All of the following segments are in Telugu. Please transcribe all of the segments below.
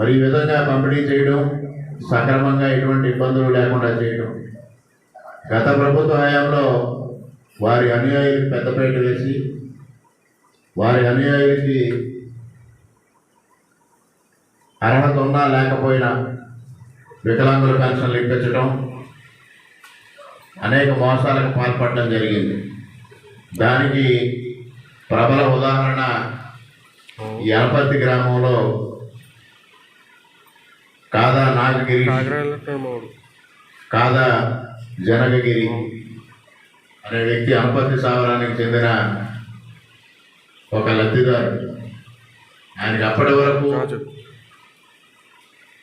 మరి ఈ విధంగా పంపిణీ చేయడం సక్రమంగా ఎటువంటి ఇబ్బందులు లేకుండా చేయడం. గత ప్రభుత్వ హయాంలో వారి అనుయాయులకు పెద్దపేట వేసి వారి అనుయాయులకి అర్హత ఉన్నా లేకపోయినా వికలాంగుల పెన్షన్లు ఇప్పించడం అనేక మోసాలకు పాల్పడడం జరిగింది. దానికి ప్రబల ఉదాహరణ ఈ గ్రామంలో కాదా నాగగిరి? కాదా జనగగిరి? అనే వ్యక్తి అనపర్తి సావరానికి చెందిన ఒక లబ్ధిదారుడు ఆయనకి అప్పటి వరకు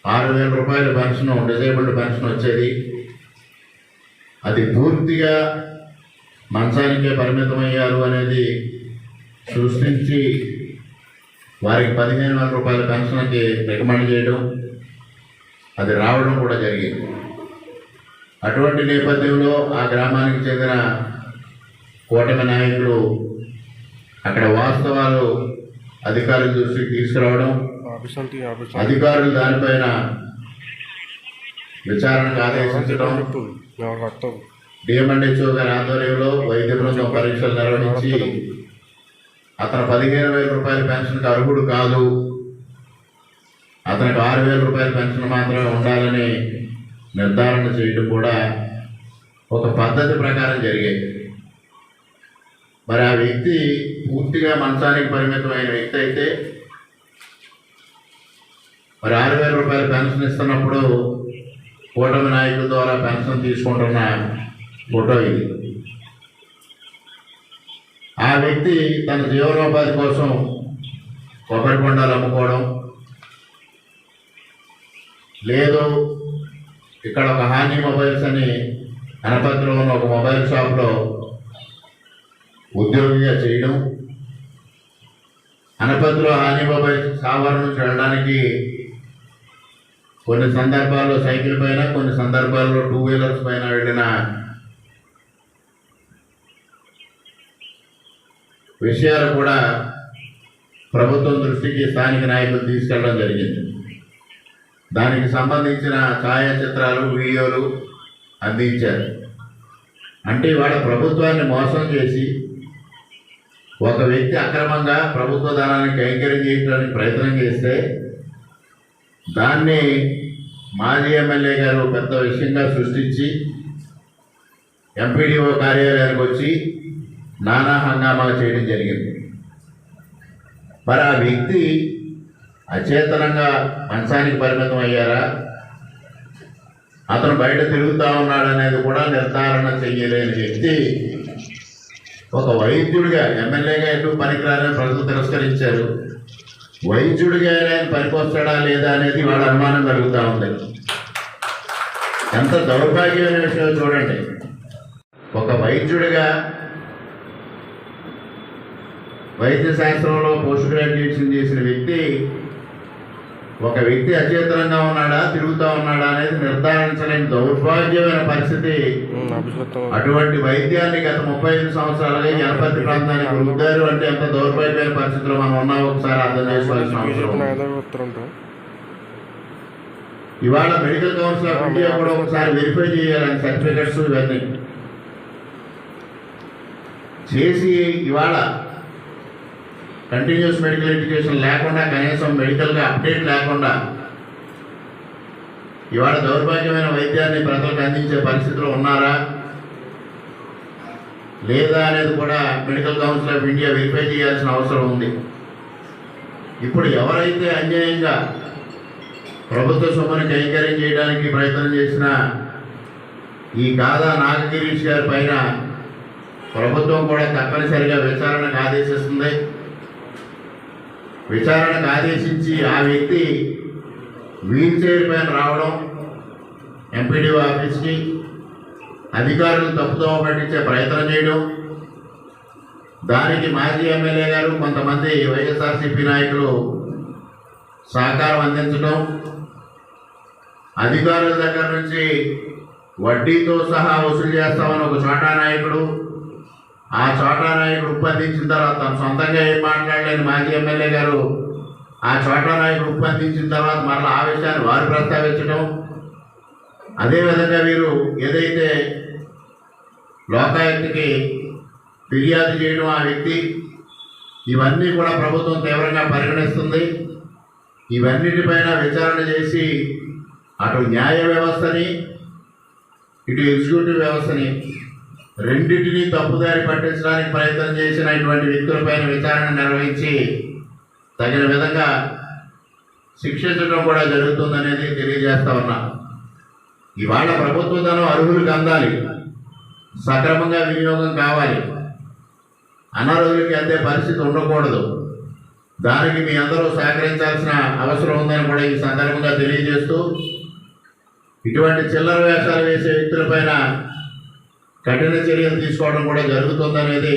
ఆరు వేల రూపాయల పెన్షన్ డిజేబుల్డ్ పెన్షన్ వచ్చేది. అది పూర్తిగా మంచానికే పరిమితమయ్యారు అనేది సృష్టించి వారికి పదిహేను వేల రూపాయల పెన్షన్కి రికమెండ్ చేయడం అది రావడం కూడా జరిగింది. అటువంటి నేపథ్యంలో ఆ గ్రామానికి చెందిన కూటమి నాయకులు అక్కడ వాస్తవాలు అధికారుల దృష్టికి తీసుకురావడం అధికారులు దానిపైన విచారణకు ఆదేశించడం డిఎంఎండ్హెచ్ఓ గారి ఆధ్వర్యంలో వైద్య బృందం పరీక్షలు నిర్వహించి అతను పదిహేను వేల రూపాయల పెన్షన్కి అర్హుడు కాదు అతనికి ఆరు వేల రూపాయల పెన్షన్ మాత్రమే ఉండాలని నిర్ధారణ చేయడం కూడా ఒక పద్ధతి ప్రకారం జరిగేది మరి ఆ వ్యక్తి పూర్తిగా మంచానికి పరిమితమైన వ్యక్తి అయితే మరి ఆరు వేల రూపాయల పెన్షన్ ఇస్తున్నప్పుడు కూటమి నాయకుల ద్వారా పెన్షన్ తీసుకుంటున్న ఫోటో ఇది. ఆ వ్యక్తి తన జీవనోపాధి కోసం కొబ్బరి కొండలు అమ్ముకోవడం లేదు. ఇక్కడ ఒక హాని మొబైల్స్ అని అనపత్రిలో ఉన్న ఒక మొబైల్ షాప్లో ఉద్యోగిగా చేయడం అనపత్రిలో హాని మొబైల్స్ సావారు నుంచి వెళ్ళడానికి కొన్ని సందర్భాల్లో సైకిల్ పైన కొన్ని సందర్భాల్లో టూ వీలర్స్ పైన వెళ్ళిన విషయాలు కూడా ప్రభుత్వం దృష్టికి స్థానిక నాయకులు తీసుకెళ్ళడం జరిగింది. దానికి సంబంధించిన ఛాయాచిత్రాలు వీడియోలు అందించారు. అంటే వాళ్ళ ప్రభుత్వాన్ని మోసం చేసి ఒక వ్యక్తి అక్రమంగా ప్రభుత్వ ధనాన్ని కైంకర్యం చేయడానికి ప్రయత్నం చేస్తే దాన్ని మాజీ ఎమ్మెల్యే గారు పెద్ద విషయంగా సృష్టించి ఎంపీడీఓ కార్యాలయానికి వచ్చి నానా హంగామా చేయడం జరిగింది. మరి ఆ వ్యక్తి అచేతనంగా మంచానికి పరిమితం అయ్యారా అతను బయట తిరుగుతా ఉన్నాడు అనేది కూడా నిర్ధారణ చెయ్యలేని వ్యక్తి. ఒక వైద్యుడిగా ఎమ్మెల్యేగా ఎటు పనికిరాలని ప్రజలు తిరస్కరించారు. వైద్యుడిగా ఆయన పనికొస్తాడా లేదా అనేది వాళ్ళ అనుమానం కలుగుతూ ఉంది. ఎంత దౌర్భాగ్యమైన విషయం చూడండి. ఒక వైద్యుడిగా వైద్య శాస్త్రంలో పోస్ట్ గ్రాడ్యుయేషన్ చేసిన వ్యక్తి ఒక వ్యక్తి అచేతనంగా ఉన్నాడా తిరుగుతా ఉన్నాడా అనేది నిర్ధారించలేని దౌర్భాగ్యమైన పరిస్థితి. అటువంటి వైద్యాన్ని గత ముప్పై ఐదు సంవత్సరాలుగా ఈ అనపర్తి ప్రాంతానికి రుద్దారు అంటే ఎంత దౌర్భాగ్యమైన పరిస్థితిలో మనం ఉన్నాం ఒకసారి అర్థం చేసుకోవాల్సిన అవసరం ఇవాళ మెడికల్ కౌన్సిల్ ఆఫ్ ఇండియా కూడా ఒకసారి వెరిఫై చేయాలని సర్టిఫికెట్స్ ఇవన్నీ. చేసి ఇవాళ కంటిన్యూస్ మెడికల్ ఎడ్యుకేషన్ లేకుండా కనీసం మెడికల్గా అప్డేట్ లేకుండా ఇవాళ దౌర్భాగ్యమైన వైద్యాన్ని ప్రజలకు అందించే పరిస్థితిలో ఉన్నారా? లేదా అనేది కూడా medical council of India verify చేయాల్సిన అవసరం ఉంది. ఇప్పుడు ఎవరైతే అన్యాయంగా ప్రభుత్వ సొమ్మును కైంకర్యం చేయడానికి ప్రయత్నం చేసిన ఈ గాదా నాగగిరీష్ గారి పైన ప్రభుత్వం కూడా తప్పనిసరిగా విచారణకు ఆదేశిస్తుంది. విచారణకు ఆదేశించి ఆ వ్యక్తి వీల్ చైర్ పైన రావడం ఎంపీడీఓ ఆఫీస్కి అధికారులు తప్పుదోవ పట్టించే ప్రయత్నం చేయడం దానికి మాజీ ఎమ్మెల్యే గారు కొంతమంది వైఎస్ఆర్సీపీ నాయకులు సహకారం అందించడం అధికారుల దగ్గర నుంచి వడ్డీతో సహా వసూలు చేస్తామని ఒక చోటా నాయకుడు ఆ చోటా నాయకుడు ఉప్పందించిన తర్వాత తను సొంతంగా ఏం మాట్లాడలేని మాజీ ఎమ్మెల్యే గారు ఆ చోట్ల నాయకుడు ఉప్పందించిన తర్వాత మరలా ఆ విషయాన్ని వారు ప్రస్తావించడం అదేవిధంగా వీరు ఏదైతే లోకాయుక్తికి ఫిర్యాదు చేయడం ఆ వ్యక్తి ఇవన్నీ కూడా ప్రభుత్వం తీవ్రంగా పరిగణిస్తుంది. ఇవన్నిటిపైన విచారణ చేసి అటు న్యాయ వ్యవస్థని ఇటు ఎగ్జిక్యూటివ్ వ్యవస్థని రెండింటినీ తప్పుదారి పట్టించడానికి ప్రయత్నం చేసిన ఇటువంటి వ్యక్తులపైన విచారణ నిర్వహించి తగిన విధంగా శిక్షించడం కూడా జరుగుతుందనేది తెలియజేస్తా ఉన్నా. ఇవాళ ప్రభుత్వ ధనం అర్హులకు అందాలి సక్రమంగా వినియోగం కావాలి. అనర్హులకి అందే పరిస్థితి ఉండకూడదు. దానికి మీ అందరూ సహకరించాల్సిన అవసరం ఉందని కూడా ఈ సందర్భంగా తెలియజేస్తూ ఇటువంటి చిల్లర వేషాలు వేసే వ్యక్తులపైన కఠిన చర్యలు తీసుకోవడం కూడా జరుగుతుందనేది